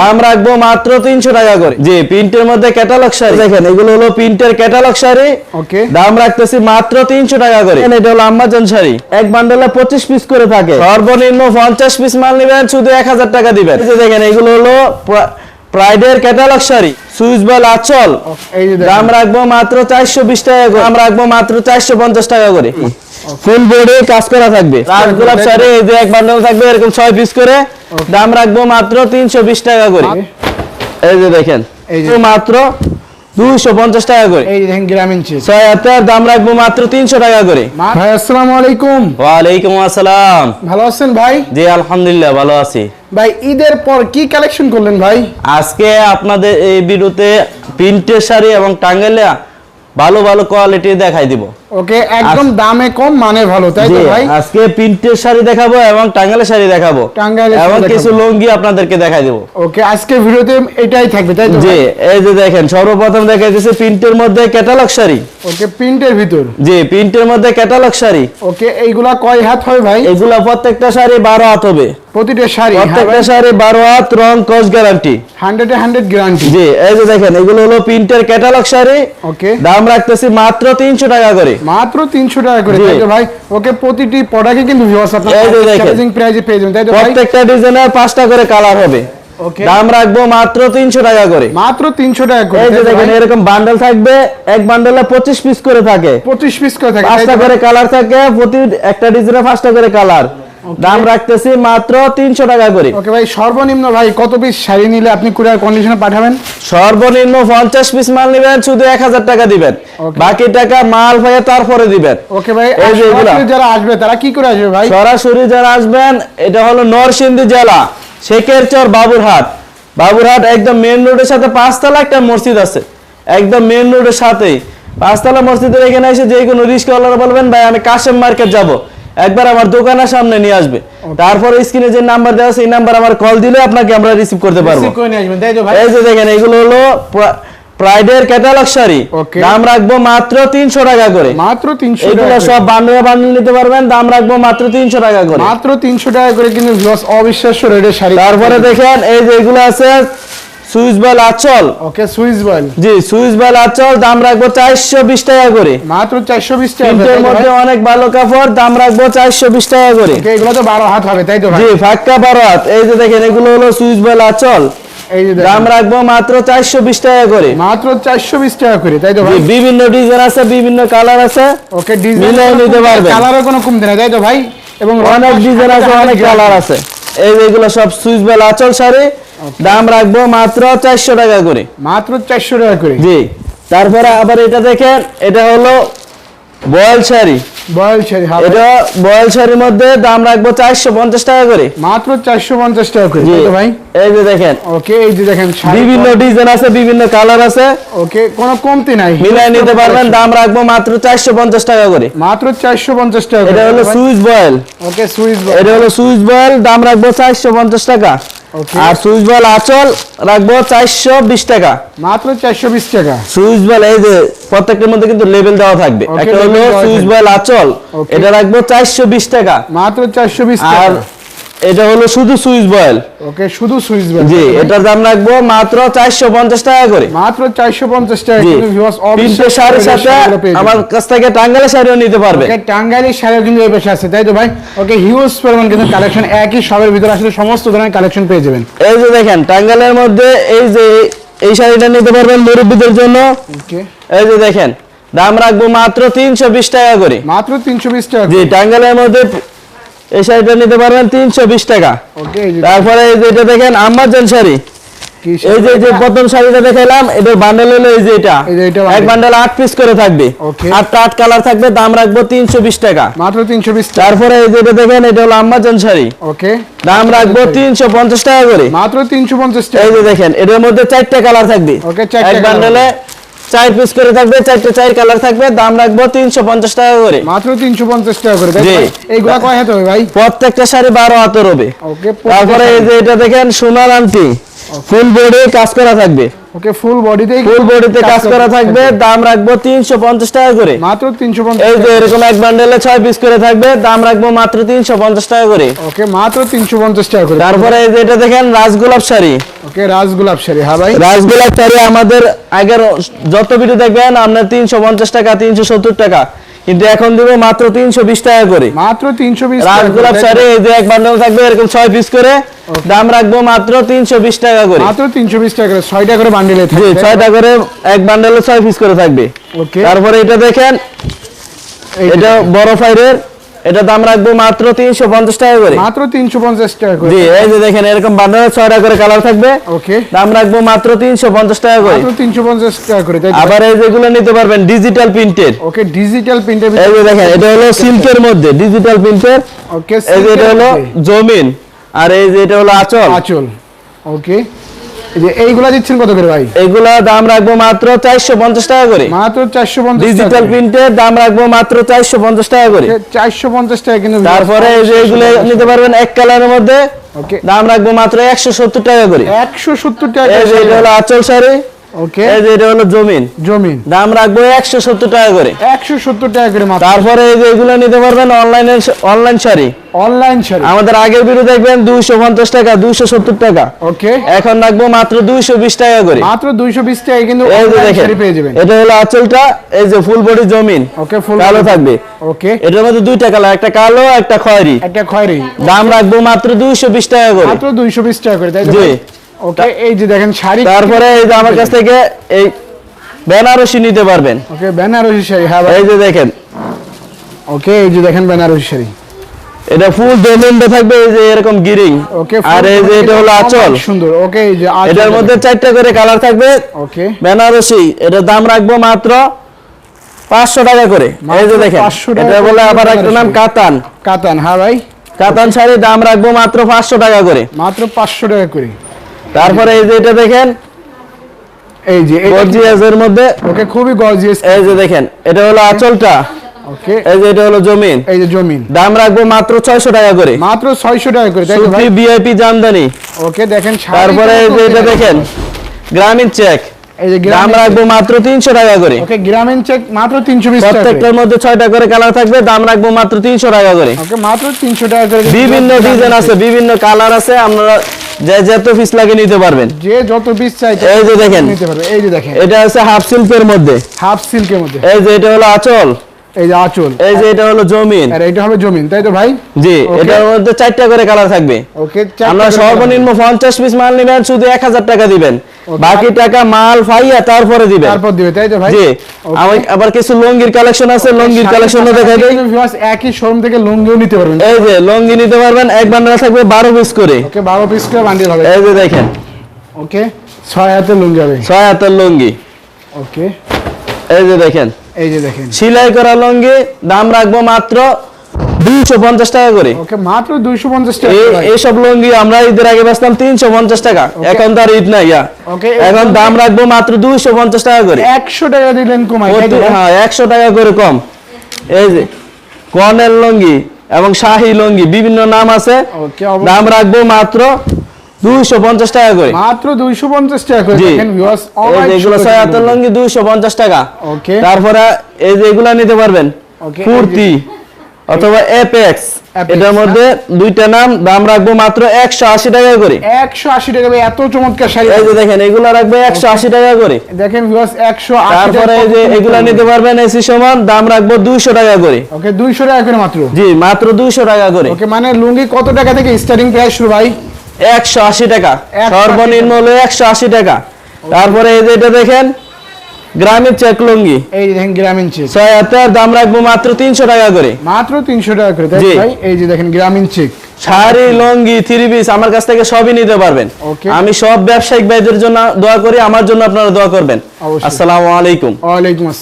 দাম রাখব মাত্র তিনশো টাকা করে। জি প্রিন্টের মধ্যে ক্যাটালগ শাড়ি। দেখেন এগুলো হলো প্রিন্টের ক্যাটালগ শাড়ি। ওকে। দাম রাখতেছি মাত্র তিনশো টাকা করে। এটা হলো শাড়ি। এক বান্ডেলে পঁচিশ পিস করে থাকে। সর্বনিম্ন পঞ্চাশ পিস মাল নেবেন শুধু এক হাজার টাকা দিবেন। দেখেন এগুলো হলো প্রাইডের ক্যাটালগ শাড়ি। সুইচ বল আচল। দাম রাখব মাত্র চারশো বিশ টাকা করে। দাম রাখব মাত্র চারশো পঞ্চাশ টাকা করে। ফুল বোর্ডে কাজ করা থাকবে। শাড়ি এই যে এক বান্ডেল থাকবে এরকম ছয় পিস করে। দাম রাখব মাত্র তিনশো বিশ টাকা করে। এই যে দেখেন মাত্র দুইশো পঞ্চাশ টাকা করে। এই দেখেন গ্রামীণ ছয় হাজার দাম রাখব মাত্র তিনশো টাকা করে। ভাই আসসালামু আলাইকুম। ওয়ালাইকুম আসসালাম। ভালো আছেন ভাই? জি আলহামদুলিল্লাহ ভালো আছি। ভাই ঈদের পর কি কালেকশন করলেন ভাই? আজকে আপনাদের এই ভিডিওতে প্রিন্টের শাড়ি এবং টাঙ্গাইলে ভালো ভালো কোয়ালিটি দেখাই দিব। ওকে একদম দামে কম মানে ভালো তাই তো ভাই? আজকে প্রিন্টের শাড়ি দেখাবো এবং টাঙ্গাইলের শাড়ি দেখাবো। এবং কিছু লুঙ্গি আপনাদেরকে দেখাই দেবো। ওকে আজকে ভিডিওতে এটাই থাকবে তাই তো জি এই যে দেখেন সর্বপ্রথম দেখাই দিচ্ছে প্রিন্টের মধ্যে ক্যাটালগ শাড়ি। ওকে প্রিন্টের ভিতর। জি প্রিন্টের মধ্যে ক্যাটালগ শাড়ি। ওকে এইগুলা কয় হাত হয় ভাই? এগুলা প্রত্যেকটা শাড়ি বারো হাত হবে। প্রতিটা শাড়ি হ্যাঁ প্রত্যেকটা শাড়ি বারো হাত রং কস গ্যারান্টি হান্ড্রেড হান্ড্রেড গ্যারান্টি জি এই যে দেখেন এগুলো হলো প্রিন্টের ক্যাটালগ শাড়ি। ওকে। দাম রাখতেছি মাত্র তিনশো টাকা করে। মাত্র তিনশো টাকা করে। তাই ভাই ওকে প্রতিটি প্রোডাক্টে কিন্তু ভিউয়ার্স এই যে দেখেন। আপনার পেয়ে যাবেন। তাই তো ভাই? প্রত্যেকটা ডিজাইনের পাঁচটা করে কালার হবে। দাম রাখব মাত্র তিনশো টাকা করে। মাত্র তিনশো টাকা করে। এই যে দেখেন এরকম বান্ডেল থাকবে এক বান্ডেলে পঁচিশ পিস করে থাকে। পঁচিশ পিস করে থাকে। পাঁচটা করে কালার থাকে প্রতি একটা ডিজাইনে পাঁচটা করে কালার দাম রাখতেছি মাত্র তিনশো টাকা করে। ওকে ভাই সর্বনিম্ন ভাই কত পিস শাড়ি নিলে আপনি কুরিয়ার কন্ডিশনে পাঠাবেন? সর্বনিম্ন পঞ্চাশ পিস মাল নেবেন শুধু এক হাজার টাকা দিবেন। বাকি টাকা মাল ভাইয়া তারপরে দিবেন। ওকে ভাই এই যে যারা আসবে তারা কি করে আসবে ভাই? সরাসরি যারা আসবেন এটা হলো নরসিংদী জেলা শেখেরচর বাবুরহাট। বাবুরহাট একদম মেন রোডের সাথে পাঁচতলা একটা মসজিদ আছে। একদম মেন রোডের সাথেই। পাঁচতলা মসজিদের এখানে এসে যে কোনো রিস্কওয়ালারা বলবেন ভাই আমি কাশেম মার্কেট যাব। একবার আমার দোকানের সামনে নিয়ে আসবে। তারপরে স্ক্রিনে যে নাম্বার দেওয়া আছে এই নাম্বার আমার কল দিলে আপনাকে আমরা রিসিভ করতে পারব। এই যে দেখেন এগুলো হলো প্রাইডের ক্যাটালগ শাড়ি। দাম রাখব মাত্র তিনশো টাকা করে। মাত্র তিনশো এগুলো টাকা সব। বান্ডেল বান্ডেল নিতে পারবেন দাম রাখব মাত্র তিনশো টাকা করে। মাত্র তিনশো টাকা করে কিন্তু অবিশ্বাস্য রেটের শাড়ি। তারপরে দেখেন এই যে এগুলো আছে সুইচ বল আচল। ওকে সুইস বয়েল জি সুইচ বল আচল দাম রাখব চারশো বিশ টাকা করে। মাত্র চারশো বিশ টাকা তো মধ্যে অনেক ভালো কাপড় দাম রাখব চারশো বিশ টাকা করে। Okay, এগুলো তো বারো হাত হবে তাই তো ভাই? জি ফাক্কা বারো হাত এই যে দেখেন এগুলো হলো সুইচ বল আচল। এই যে দাম রাখব মাত্র চারশো বিশ টাকা করে। মাত্র চারশো বিশ টাকা করে তাই তো ভাই? বিভিন্ন ডিজাইন আছে বিভিন্ন কালার আছে। ওকে মিলিয়ে নিতে পারবেন। কালারও কোনো কমতে নাই তাই তো ভাই? এবং অনেক ডিজাইন আছে অনেক কালার আছে। এই যে এগুলো সব সুইচ বল আচল শাড়ি। দাম রাখব মাত্র চারশো টাকা করে। মাত্র চারশো টাকা করে। জি। তারপরে আবার এটা দেখেন এটা হলো বয়েল শাড়ি। বয়েল শাড়ি এটা বয়েল শাড়ির মধ্যে দাম রাখব চারশো পঞ্চাশ টাকা করে। মাত্র চারশো পঞ্চাশ টাকা করে জি। তাই তো ভাই? এই যে দেখেন। ওকে এই যে দেখেন বিভিন্ন ডিজাইন আছে বিভিন্ন কালার আছে। ওকে কোনো কমতি নাই। মিলাই নিতে পারবেন দাম রাখব মাত্র চারশো পঞ্চাশ টাকা করে। মাত্র চারশো পঞ্চাশ টাকা এটা হলো সুইচ বয়েল। ওকে সুইচ এটা হলো সুইচ বয়েল দাম রাখব চারশো পঞ্চাশ টাকা. আর সুইচ বল আচল রাখব চারশো বিশ টাকা। মাত্র চারশো বিশ টাকা। সুইচ বল এই যে প্রত্যেকটার মধ্যে কিন্তু লেভেল দেওয়া থাকবে। একটা হলো সুইচ বল আচল এটা রাখব চারশো বিশ টাকা। মাত্র চারশো বিশ আর টাকা। এটা হলো শুধু সুইচ বয়েল। ওকে শুধু সুইচ জি এটার দাম রাখব মাত্র চারশো পঞ্চাশ টাকা করে। মাত্র চারশো পঞ্চাশ টাকা কিন্তু তিনটে অবিশ্বাস্য শাড়ির সাথে আমার কাছ থেকে টাঙ্গালের শাড়িও নিতে পারবে। ওকে টাঙ্গাইলের শাড়িও কিন্তু এই পাশে আছে তাই তো ভাই? ওকে হিউজ পরিমাণ কিন্তু কালেকশন একই সবের ভিতরে আসলে সমস্ত ধরনের কালেকশন পেয়ে যাবেন। এই যে দেখেন টাঙ্গালের মধ্যে এই যে এই শাড়িটা নিতে পারবেন মুরব্বীদের জন্য। ওকে। এই যে দেখেন দাম রাখব মাত্র তিনশো বিশ টাকা করে। মাত্র তিনশো বিশ টাকা জি টাঙ্গালের মধ্যে এই শাড়িটা নিতে পারবেন তিনশো বিশ টাকা। তারপরে এই যে এটা দেখেন আমাজন শাড়ি। এই যে যে প্রথম শাড়িটা দেখাইলাম এটার বান্ডেল হলো এই যে এটা। এই যে এটা এক বান্ডেল আট পিস করে থাকবে। আটটা আট কালার থাকবে দাম রাখব তিনশো বিশ টাকা। মাত্র তিনশো বিশ তারপরে এই যে দেখেন এটা হলো আমাজন শাড়ি। ওকে। দাম রাখব তিনশো পঞ্চাশ টাকা করে। মাত্র তিনশো পঞ্চাশ এই টাকা যে দেখেন এটার মধ্যে চারটা কালার থাকবে। এক বান্ডেলে চার পিস করে থাকবে চারটে চার কালার থাকবে দাম রাখব তিনশো পঞ্চাশ টাকা করে। মাত্র তিনশো পঞ্চাশ টাকা করে। ভাই? এইগুলা কয় হাতে হবে ভাই? প্রত্যেকটা শাড়ি বারো হাতের হবে। তারপরে এই যে এটা দেখেন সোনার আংটি। ফুল বোর্ডে কাজ করা থাকবে। ওকে ফুল বডিতে ফুল বডিতে কাজ করা থাকবে দাম রাখব তিনশো পঞ্চাশ টাকা করে। মাত্র তিনশো এই যে এরকম এক বান্ডেলে 6 পিস করে থাকবে দাম রাখব মাত্র তিনশো পঞ্চাশ টাকা করে। ওকে মাত্র তিনশো পঞ্চাশ টাকা করে। তারপরে এই যে এটা দেখেন রাজগোলাপ শাড়ি। ওকে রাজগোলাপ শাড়ি হ্যাঁ ভাই। রাজগোলাপ শাড়ি আমাদের আগের যত ভিডিও দেখবেন আপনার তিনশো পঞ্চাশ টাকা তিনশো সত্তর টাকা। কিন্তু এখন দেবো মাত্র তিনশো বিশ টাকা করে। মাত্র তিনশো বিশ রাজগোলাপ শাড়ি এই যে এক বান্ডল থাকবে এরকম ছয় পিস করে দাম রাখব মাত্র তিনশো বিশ টাকা করে। মাত্র তিনশো বিশ টাকা করে ছয়টা করে বান্ডিলে জি থাকবে ছয়টা করে এক বান্ডেলে ছয় পিস করে থাকবে। ওকে। তারপরে এটা দেখেন এটা বড় ফাইরের এটা দাম রাখব মাত্র তিনশো পঞ্চাশ টাকা করে। মাত্র তিনশো পঞ্চাশ টাকা করে। জি এই যে দেখেন এরকম বান্ডেলে ছয়টা করে কালার থাকবে। ওকে। দাম রাখব মাত্র তিনশো পঞ্চাশ টাকা করে। মাত্র তিনশো পঞ্চাশ টাকা করে আবার এই যেগুলো নিতে পারবেন ডিজিটাল প্রিন্টের ওকে ডিজিটাল প্রিন্টের এই যে দেখেন এটা হলো সিল্কের মধ্যে ডিজিটাল প্রিন্টের ওকে এই যে এটা হলো জমিন আর এই যে এটা হলো আচল। আচল ওকে। যে এইগুলা দিচ্ছেন কত করে ভাই? এইগুলা দাম রাখব মাত্র চারশো পঞ্চাশ টাকা করে। মাত্র চারশো পঞ্চাশ ডিজিটাল প্রিন্টের দাম রাখব মাত্র চারশো পঞ্চাশ টাকা করে। চারশো পঞ্চাশ টাকা কিন্তু তারপরে এই যে এগুলো নিতে পারবেন এক কালারের মধ্যে। ওকে দাম রাখব মাত্র একশো সত্তর টাকা করে। একশো সত্তর টাকা এই যে এটা হলো আচল শাড়ি। ওকে এই যে এটা হলো জমিন। জমিন। দাম রাখব একশো সত্তর টাকা করে। একশো সত্তর টাকা করে মাত্র। তারপরে এই যে এগুলো নিতে পারবেন অনলাইনে অনলাইন শাড়ি। অনলাইন শাড়ি। আমাদের আগের ভিডিও দেখবেন দুইশো পঞ্চাশ টাকা দুইশো সত্তর টাকা। ওকে এখন রাখব মাত্র দুইশো বিশ টাকা করে। মাত্র দুইশো বিশ টাকা কিন্তু এই যে দেখেন পেয়ে যাবেন। এটা হলো আঁচলটা এই যে ফুল বডি জমিন। ওকে ফুল কালো থাকবে। ওকে এটার মধ্যে দুইটা কালার একটা কালো একটা খয়েরি। একটা খয়েরি। দাম রাখব মাত্র দুইশো বিশ টাকা করে। মাত্র দুইশো বিশ টাকা করে তাই তো? ওকে এই যে দেখেন শাড়ি তারপরে এই যে আমার কাছ থেকে এই বেনারসি নিতে পারবেন। ওকে বেনারসি শাড়ি হ্যাঁ এই যে দেখেন। ওকে এই যে দেখেন বেনারসি শাড়ি। এটা ফুল থাকবে এই যে এরকম গিরিং। ওকে আর এই যে এটা হলো আঁচল। সুন্দর। ওকে এই যে এটার মধ্যে চারটা করে কালার থাকবে। ওকে। বেনারসি এটার দাম রাখব মাত্র পাঁচশো টাকা করে। এই যে দেখেন 500 টাকা এটা বলে আবার একটা নাম কাতান। কাতান হ্যাঁ ভাই। কাতান শাড়ির দাম রাখব মাত্র পাঁচশো টাকা করে। মাত্র পাঁচশো টাকা করে। তারপরে এই যে এটা দেখেন এই যে গর্জিয়াস এর মধ্যে। ওকে খুবই গর্জিয়াস। এই যে দেখেন এটা হলো আঁচলটা। ওকে। এই যে এটা হলো জমিন। এই যে জমিন। দাম রাখব মাত্র টাকা করে। মাত্র টাকা করে তাই ভাই। সুতি জামদানি। ওকে দেখেন তারপরে এই যে এটা দেখেন। গ্রামীণ চেক। এই যে দাম রাখব মাত্র তিনশো টাকা করে। ওকে গ্রামীণ চেক মাত্র তিনশো বিশ টাকা করে। প্রত্যেকটার মধ্যে ছয়টা করে কালার থাকবে দাম রাখব মাত্র তিনশো টাকা করে। ওকে মাত্র তিনশো টাকা করে। বিভিন্ন ডিজাইন আছে বিভিন্ন কালার আছে আপনারা যে যত পিস লাগে নিতে পারবেন। যে যত পিস চাই এই যে দেখেন। নিতে পারবে। এই যে দেখেন। এটা আছে হাফ সিল্কের মধ্যে। হাফ সিল্কের মধ্যে। এই যে এটা হলো আঁচল। এই যে আঁচল। এই যে এটা হলো জমিন। আর এটা হবে জমিন তাই তো ভাই? জি এটার মধ্যে চারটা করে কালার থাকবে। ওকে আমরা সর্বনিম্ন পঞ্চাশ পিস মাল নেবেন শুধু এক হাজার টাকা দিবেন। বাকি টাকা মাল ফাইয়া তারপরে দিবেন তারপর দিবে তাই তো ভাই? জি। আমি আবার কিছু লঙ্গির কালেকশন আছে লঙ্গির কালেকশনও দেখাই দেই। viewers একই শোরুম থেকে লুঙ্গিও নিতে পারবেন। এই যে লঙ্গি নিতে পারবেন এক বান্ডেল থাকবে বারো পিস করে। ওকে বারো পিস করে বান্ডিল হবে। এই যে দেখেন। ওকে ছয় হাতে লুঙ্গি হবে। ছয় হাতের লঙ্গি। ওকে এই যে দেখেন। এই যে দেখেন। সেলাই করা লঙ্গি দাম রাখব মাত্র দুইশো পঞ্চাশ টাকা করে। ওকে মাত্র দুইশো পঞ্চাশ টাকা। এই। এইসব লঙ্গি আমরা ঈদের আগে বেচতাম তিনশো পঞ্চাশ টাকা। এখন তো আর ঈদ নাই ইয়া। Okay, এখন দাম রাখব মাত্র দুইশো পঞ্চাশ টাকা করে। একশো টাকা দিলেন কমাই? হ্যাঁ একশো টাকা করে কম। এই যে কর্নেল লঙ্গি এবং শাহী লঙ্গি বিভিন্ন নাম আছে। দাম রাখব মাত্র দুইশো পঞ্চাশ টাকা করে। মাত্র দুইশো পঞ্চাশ টাকা করে দেখেন viewers, এই এগুলো লুঙ্গি। লঙ্গি দুইশো পঞ্চাশ টাকা। ওকে তারপরে এই যে এগুলা নিতে পারবেন। কুর্তি। অথবা এপেক্স এটার মধ্যে দুইটা নাম দাম রাখব মাত্র একশো আশি টাকা করে। একশো আশি টাকা এত চমৎকার শাড়ি। এই যে দেখেন এগুলা রাখবে একশো আশি টাকা করে। দেখেন ভিউয়ার্স একশো আশি তারপরে এই যে এগুলা নিতে পারবেন এসি সমান দাম রাখব দুইশো টাকা করে। ওকে দুইশো টাকা করে মাত্র? জি মাত্র দুইশো টাকা করে। ওকে মানে লুঙ্গি কত টাকা থেকে স্টার্টিং প্রাইস শুরু ভাই? একশো আশি টাকা। 180 সর্বনিম্ন হলো একশো আশি টাকা। তারপরে এই যে এটা দেখেন গ্রামের চেক লুঙ্গি। এই যে দেখেন গ্রামীণ চেক ছয় হাতের দাম রাখব মাত্র তিনশো টাকা করে। মাত্র তিনশো টাকা করে তাই ভাই? এই যে দেখেন গ্রামীণ চেক শাড়ি লঙ্গি থ্রি পিস আমার কাছ থেকে সবই নিতে পারবেন. আমি সব ব্যবসায়িক ভাইদের জন্য দোয়া করি আমার জন্য আপনারা দোয়া করবেন। আসসালামু আলাইকুম। ওয়ালাইকুম আসসালাম।